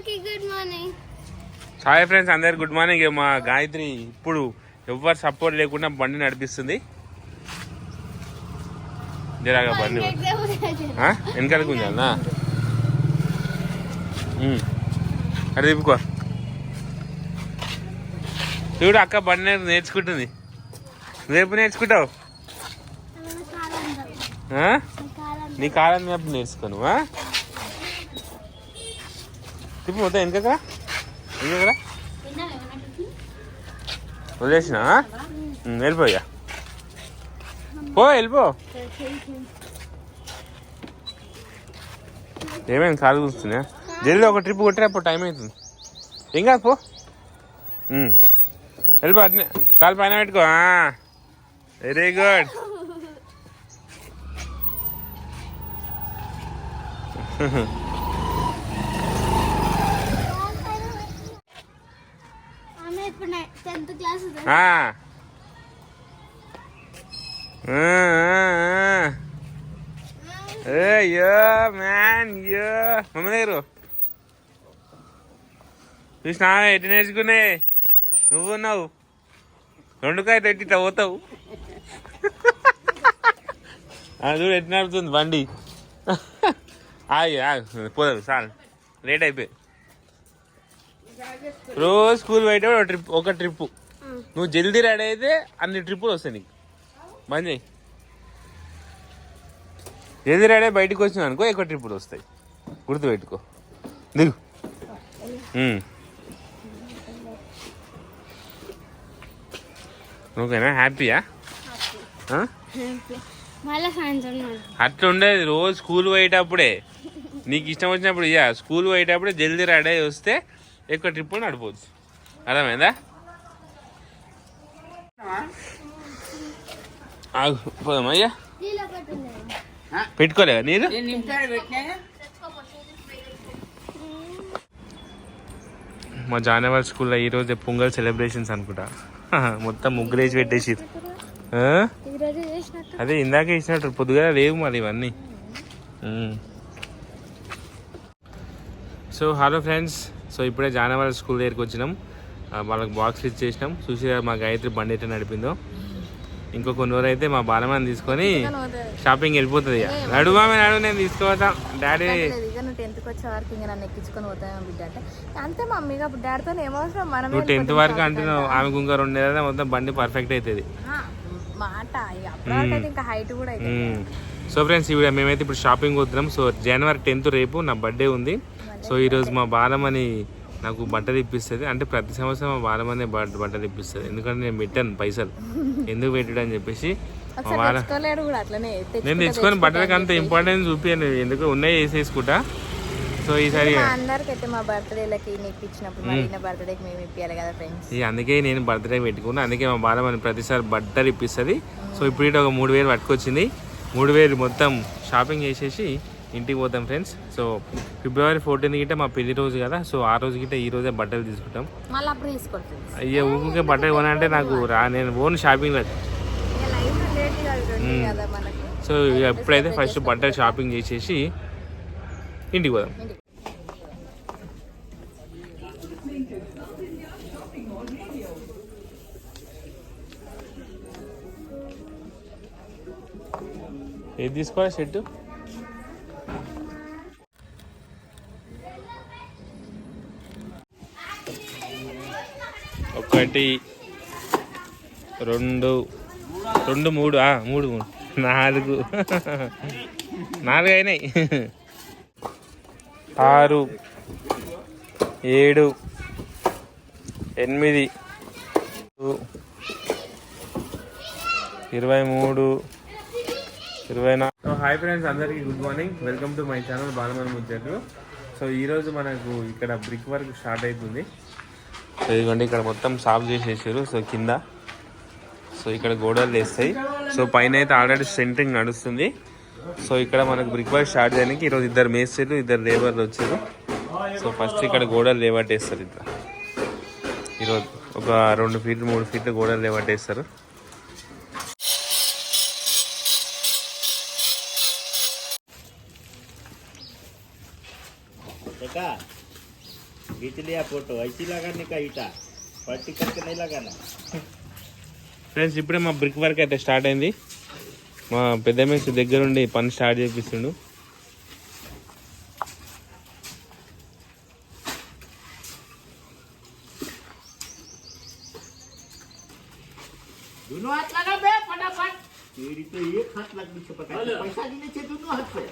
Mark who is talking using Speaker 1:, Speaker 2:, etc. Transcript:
Speaker 1: అందరికి good morning
Speaker 2: hi friends అందరు good morning మా గాయత్రి ఇప్పుడు ఎవ్వరు సపోర్ట్ లేకుండా బండి నడిపిస్తుంది. జరాగా బండి? వెనకాలకు ఉందా అది తిప్పుకో చూడు అక్క బండి నేర్- నేర్చుకుంటుంది. రేపు నేర్చుకుంటావు? నీ కాలం నేర్చుకోను? తిప్పు మొత్తం వెనకక ఎందుకరా వదిలేసిన? వెళ్ళిపోయా పో వెళ్ళిపో. ఏమైంది కాలు కూర్చున్నా జల్దీ ఒక ట్రిప్ కొట్టిరా అప్పుడు టైం అవుతుంది. ఏం కాదు పో. వెళ్ళిపో అట్నే. కాలు పైన పెట్టుకో వెరీ గుడ్
Speaker 1: ఆమె ఇప్పుడు tenth class
Speaker 2: yo man yo. Mummy దగ్గర. చూసినా ఎటు నేర్చుకునే? నువ్వు ఉన్నావు. రెండుకాయ తెట్టి ఇట్లా పోతావు. ఆ, చూడు ఎట్టు నడుపుతుంది బండి. ఆగి ఆగు. పోదాం చాలు. లేట్ అయిపోయి రోజు స్కూల్ పోయేటప్పుడు ఒక ట్రిప్ ఒక ట్రిప్ నువ్వు జల్దీ రెడీ అయితే అన్ని ట్రిప్పులు వస్తాయి నీకు. చేయి. జల్దీ రెడీ అయి బయటకు వచ్చినావు అనుకో ఎక్కువ ట్రిప్పులు వస్తాయి. గుర్తుపెట్టుకో దిగు. ఓకేనా హ్యాపీయా. అట్లా ఉండేది రోజు స్కూల్ పోయేటప్పుడే. నీకు ఇష్టం వచ్చినప్పుడు ఇయ్య. స్కూల్ పోయేటప్పుడే జల్దీ రెడీ వస్తే ఎక్కువ ట్రిప్ నడిపోవచ్చు అర్థమైందా? ఆగు పోదామా అయ్యా.
Speaker 1: నీళ్ళు ఒకటి ఉన్నాయి.
Speaker 2: పెట్టుకోలేదా నీరు మా జానవర్ స్కూల్లో ఈరోజు పొంగల్ సెలబ్రేషన్స్ అనుకుంటా. మొత్తం ముగ్గులేసి పెట్టేసి అదే ఇందాకే ఇచ్చినట్టు పొద్దుగా లేవు మరి ఇవన్నీ. సో హలో ఫ్రెండ్స్ సో ఇప్పుడే జానవరి స్కూల్ దగ్గరికి వచ్చినాం. వాళ్ళకి బాక్స్ ఇచ్చేసినాం. చూసి మా గాయత్రి బండి ఎట్లా నడిపిందో. ఇంకో కొన్ని రోజులు అయితే మా బాలమని తీసుకొని షాపింగ్ వెళ్ళిపోతుంది ఇక. నడుమా నడు నేను తీసుకోవతా డాడీ
Speaker 3: నువ్వు టెన్త్కి వచ్చే వరకు ఇంకా నన్ను ఎక్కించుకొని పోతాను బిడ్డ అంటే. అంతే మమ్మీ ఇక ఇప్పుడు డాడీతో ఏమవసరం మనమే
Speaker 2: నువ్వు టెన్త్ వరకు అంటున్నావు. ఆమె ఇంకా రెండు నెలలు మొత్తం బండి పర్ఫెక్ట్ అవుతుంది
Speaker 3: మాట. ఇక హైట్ కూడా
Speaker 2: సో ఫ్రెండ్స్ ఇవి మేమైతే ఇప్పుడు షాపింగ్ వస్తున్నాం సో జనవరి టెన్త్ రేపు నా బర్త్డే ఉంది. సో ఈరోజు మా బాలమని నాకు బట్టలు ఇప్పిస్తుంది అంటే ప్రతి సంవత్సరం మా బాలమనే బట్- బట్టలు ఇప్పిస్తుంది ఎందుకంటే నేను పెట్టాను పైసలు. ఎందుకు పెట్టాడు అని చెప్పేసి నేను తెచ్చుకొని బట్టలకి అంత ఇంపార్టెన్స్ చూపించాను ఎందుకు ఉన్నాయి వేసేసుకుంటా. సో ఈసారి
Speaker 3: మా అందరికి అయితే మా బర్త్డేలకి నీకు ఇచ్చినప్పుడు మరి నా బర్త్డేకి మేము ఇప్పించాలి కదా ఫ్రెండ్స్
Speaker 2: ఈ అందుకే నేను బర్త్డే పెట్టుకున్నా. అందుకే మా బాలమని ప్రతిసారి బట్టలు ఇప్పిస్తుంది సో ఇప్పుడు ఒక మూడు వేలు పట్టుకొచ్చింది. మూడు వేలు మొత్తం షాపింగ్ చేసేసి ఇంటికి పోతాం ఫ్రెండ్స్. సో ఫిబ్రవరి ఫోర్టీన్త్ గిట్ట మా పెళ్ళి రోజు కదా. సో ఆ రోజు గిట్ట ఈ రోజే బట్టలు తీసుకుంటాం. అయ్యో ఊరికే బట్టలు కొనంటే నాకు రా నేను ఓన్ షాపింగ్
Speaker 3: మనకు.
Speaker 2: సో ఎప్పుడైతే ఫస్ట్ బట్టలు షాపింగ్ చేసేసి ఇంటికి పోదాం. ఏది తీసుకోవాలి? షర్ట్? ఒకటి రెండు రెండు మూడు మూడు మూడు నాలుగు నాలుగు అయినాయి. ఆరు ఏడు ఎనిమిది ఇరవై మూడు ఇరవై నాలుగు. హాయ్ ఫ్రెండ్స్ అందరికీ good morning welcome to my channel Balaman ముచ్చట్లు. సో ఈరోజు మనకు ఇక్కడ బ్రిక్ వర్క్ స్టార్ట్ అవుతుంది. సో ఇదిగోండి ఇక్కడ మొత్తం సాఫ్ చేసేసారు. సో కింద సో ఇక్కడ గోడలు వేస్తాయి. సో పైన అయితే ఆల్రెడీ సెంటరింగ్ నడుస్తుంది. సో ఇక్కడ మనకు బ్రిక్ వర్క్ స్టార్ట్ చేయడానికి ఈరోజు ఇద్దరు మేస్త్రీలు ఇద్దరు లేబర్లు వచ్చారు. సో ఫస్ట్ ఇక్కడ గోడలు లేవట్టేస్తారు ఇట్లా ఈరోజు ఒక రెండు ఫీట్లు మూడు ఫీట్లు గోడలు లేవట్టేస్తారు.
Speaker 4: खींच लिया फोटो ऐसी लगाने का ईटा पट्टी करके नहीं लगाना
Speaker 2: ఫ్రెండ్స్ ఇప్పుడే మా బ్రిక్ వర్క్ అయితే స్టార్ట్ అయింది మా పెద్ద మేసి దగ్గరుండి పని స్టార్ట్ చేపిస్తుండు
Speaker 4: दोनों हाथ लगा बे फटाफट तेरी तो एक हाथ लगनी से पता है पैसा देने से दोनों हाथ से